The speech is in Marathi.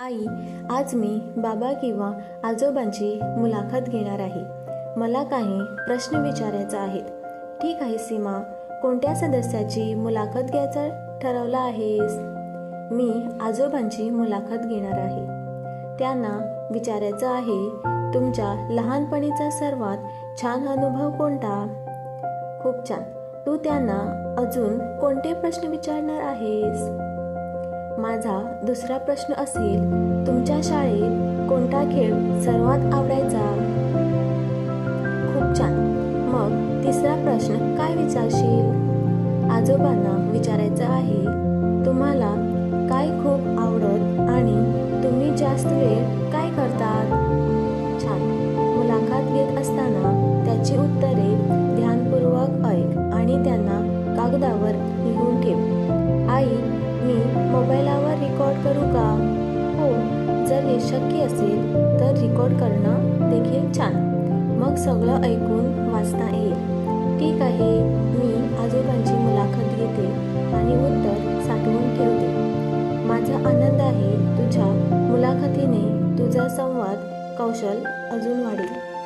आई आज मी बाबा किंवा आजोबांची मुलाखत घेणार आहे. मला काही प्रश्न विचारायचा आहेत. ठीक आहे सीमा. कोणत्या सदस्याची मुलाखत घ्यायचं ठरवलं आहेस? मी आजोबांची मुलाखत घेणार आहे. त्यांना विचारायचं आहे तुमच्या लहानपणीचा सर्वात छान अनुभव कोणता? खूप छान. तू त्यांना अजून कोणते प्रश्न विचारणार आहेस? माझा दुसरा प्रश्न असेल तुमच्या शाळेत कोणता खेळ सर्वात आवडायचा? खूप छान. मग तिसरा प्रश्न काय विचारशील? आजोबांना विचारायचं आहे तुम्हाला काय खूप आवडत आणि तुम्ही जास्त वेळ काय करतात? छान. मुलाखत घेत असताना त्याची उत्तरे ध्यानपूर्वक ऐक आणि त्यांना कागदावर लिहून ठेव. आई मोबाईलावर रेकॉर्ड करू का? हो जर हे शक्य असेल तर रेकॉर्ड करणं देखील छान. मग सगळं ऐकून वाचता येईल. ठीक आहे मी आजोबांची मुलाखत घेते आणि उत्तर साठवून ठेवते. माझा आनंद आहे तुझ्या मुलाखतीने तुझा संवाद कौशल अजून वाढेल